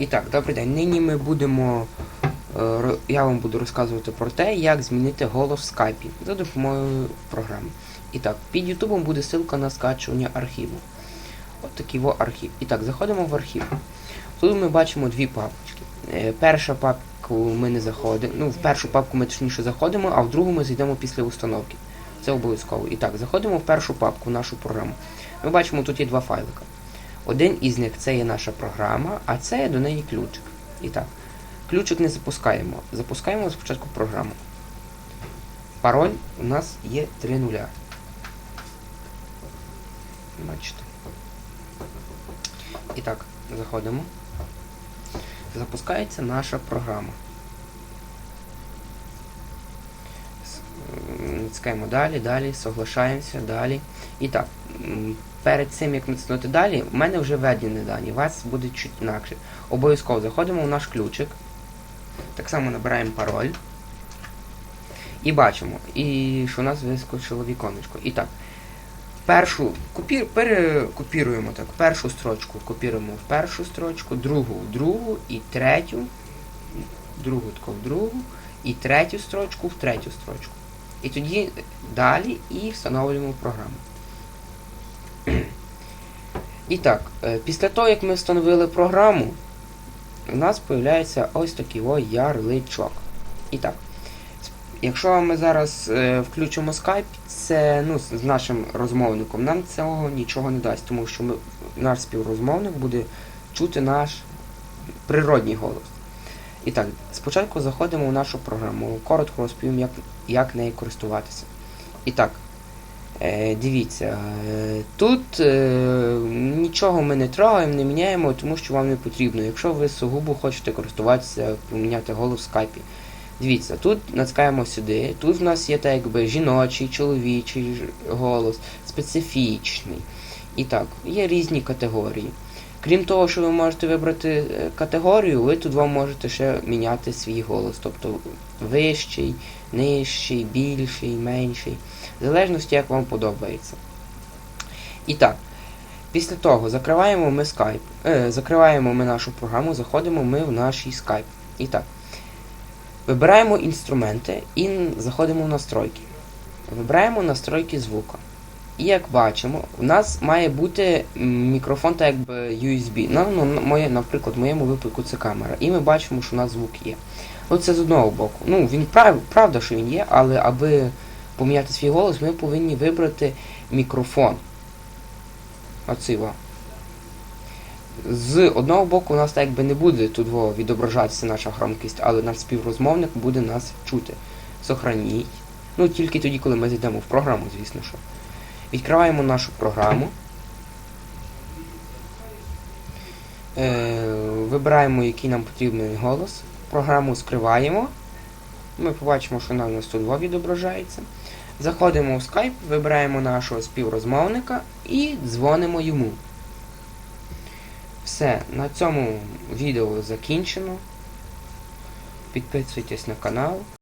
І так, добрий день. Нині ми будемо. е, Я вам буду розказувати про те, як змінити голос в скайпі за допомогою програми. І так, під Ютубом буде ссылка на скачування архіву. От такий во архів. І так, заходимо в архів. Тут ми бачимо дві папочки. Е, Перша папку ми не заходимо. Ну, в першу папку ми точніше заходимо, а в другу ми зайдемо після установки. Це обов'язково. І так, заходимо в першу папку, в нашу програму. Ми бачимо, тут є два файлика. Один із них це є наша програма, а це є до неї ключик. І так, ключик не запускаємо. Запускаємо спочатку програму. Пароль у нас є 3 нуля. Бачите. І так, заходимо. Запускається наша програма. Натискаємо далі, далі, соглашаємося, далі. І так, перед цим як натиснути далі, у мене вже введені дані, у вас буде чуть інакше. Обов'язково заходимо в наш ключик. Так само набираємо пароль. І бачимо, і що у нас вискочило віконечко. І так, першу копір, перекопіруємо так. Першу строчку копіруємо в першу строчку, другу в другу і третю, другу таку в другу, і третю строчку в третю строчку. І тоді далі і встановлюємо програму. І так, е, після того, як ми встановили програму, у нас з'являється ось такий о ярличок. І так, якщо ми зараз е, включимо Skype, це ну, з нашим розмовником, нам цього нічого не дасть, тому що ми, наш співрозмовник буде чути наш природній голос. І так, спочатку заходимо в нашу програму, коротко розповім, як, як нею користуватися. І так, дивіться, е, тут е, нічого ми не трогаємо, не міняємо, тому що вам не потрібно. Якщо ви сугубо хочете користуватися, поміняти голос в скайпі. Дивіться, тут натискаємо сюди, тут в нас є так якби жіночий, чоловічий голос, специфічний. І так, є різні категорії. Крім того, що ви можете вибрати е, категорію, ви тут вам можете ще міняти свій голос, тобто вищий, нижчий, більший, менший, в залежності, як вам подобається. І так, після того закриваємо ми Skype, е, закриваємо ми нашу програму, заходимо ми в наш Skype. І так, вибираємо інструменти і заходимо в настройки. Вибираємо настройки звука. І як бачимо, у нас має бути мікрофон так якби USB. Ну, ну, моє, наприклад, в моєму випадку це камера. І ми бачимо, що у нас звук є. Ну це з одного боку. Ну, він прав, правда, що він є, але аби поміняти свій голос, ми повинні вибрати мікрофон. Оцей во. З одного боку у нас так якби не буде тут відображатися наша громкість, але наш співрозмовник буде нас чути. Сохраніть. Ну, тільки тоді, коли ми зайдемо в програму, звісно що. Відкриваємо нашу програму. Е, вибираємо, який нам потрібний голос. Програму скриваємо. Ми побачимо, що нам на 102 відображається. Заходимо в Skype, вибираємо нашого співрозмовника і дзвонимо йому. Все, на цьому відео закінчено. Підписуйтесь на канал.